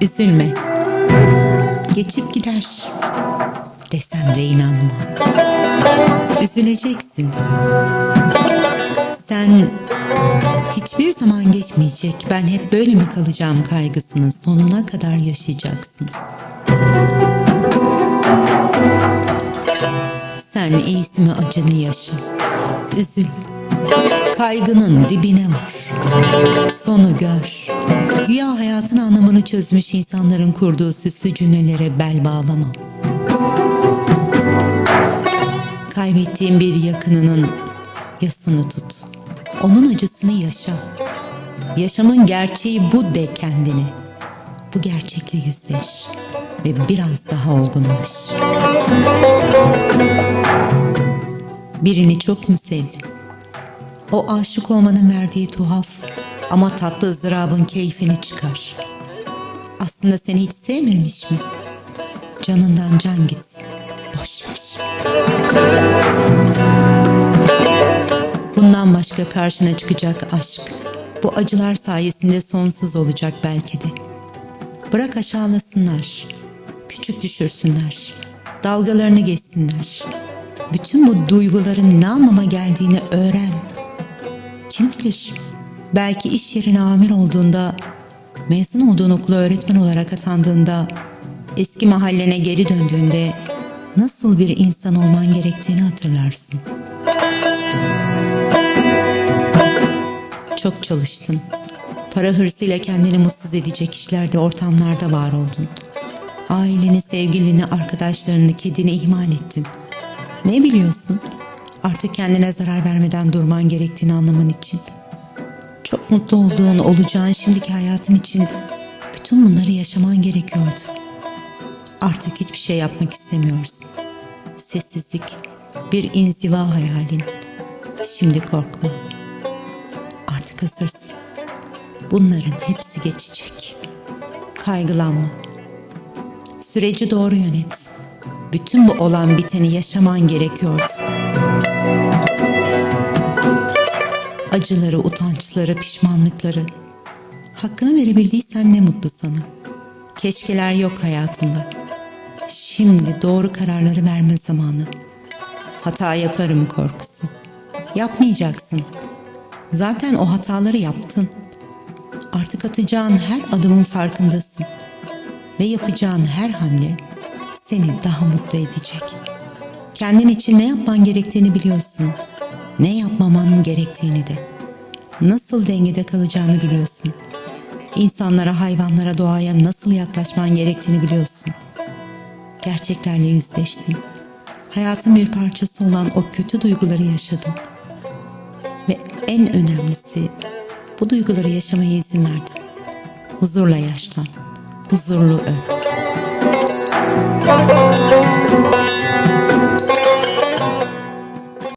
Üzülme. Geçip gider. Desem de inanma. Üzüleceksin. Sen hiçbir zaman geçmeyecek, ben hep böyle mi kalacağım kaygısını sonuna kadar yaşayacaksın. Sen iyisi mi acını yaşa. Üzül. Kaygının dibine vur. Sonu gör. Güya hayatın anlamını çözmüş insanların kurduğu süslü cümlelere bel bağlama. Kaybettiğin bir yakınının yasını tut. Onun acısını yaşa. Yaşamın gerçeği bu de kendine. Bu gerçekle yüzleş ve biraz daha olgunlaş. Birini çok mu sevdin? O aşık olmanın verdiği tuhaf ama tatlı ızdırabın keyfini çıkar. Aslında seni hiç sevmemiş mi? Canından can gitsin. Boş. Bundan başka karşına çıkacak aşk. Bu acılar sayesinde sonsuz olacak belki de. Bırak aşağılasınlar. Küçük düşürsünler. Dalgalarını geçsinler. Bütün bu duyguların ne anlama geldiğini öğren. Kim bilir? Belki iş yerine amir olduğunda, mezun olduğun okula öğretmen olarak atandığında, eski mahallene geri döndüğünde nasıl bir insan olman gerektiğini hatırlarsın. Çok çalıştın. Para hırsıyla kendini mutsuz edecek işlerde, ortamlarda var oldun. Aileni, sevgilini, arkadaşlarını, kedini ihmal ettin. Ne biliyorsun? Artık kendine zarar vermeden durman gerektiğini anlaman için. Çok mutlu olduğun, olacağın şimdiki hayatın için bütün bunları yaşaman gerekiyordu. Artık hiçbir şey yapmak istemiyorsun. Sessizlik, bir inziva hayalin. Şimdi korkma. Artık hazırsın. Bunların hepsi geçecek. Kaygılanma. Süreci doğru yönet. Bütün bu olan biteni yaşaman gerekiyordu. Acıları, utançları, pişmanlıkları. Hakkını verebildiysen ne mutlu sana. Keşkeler yok hayatında. Şimdi doğru kararları verme zamanı. Hata yaparım korkusu. Yapmayacaksın. Zaten o hataları yaptın. Artık atacağın her adımın farkındasın. Ve yapacağın her hamle seni daha mutlu edecek. Kendin için ne yapman gerektiğini biliyorsun. Ne yapmaman gerektiğini de. Nasıl dengede kalacağını biliyorsun. İnsanlara, hayvanlara, doğaya nasıl yaklaşman gerektiğini biliyorsun. Gerçeklerle yüzleştin. Hayatın bir parçası olan o kötü duyguları yaşadın. Ve en önemlisi bu duyguları yaşamaya izin verdin. Huzurla yaşlan, huzurlu öl.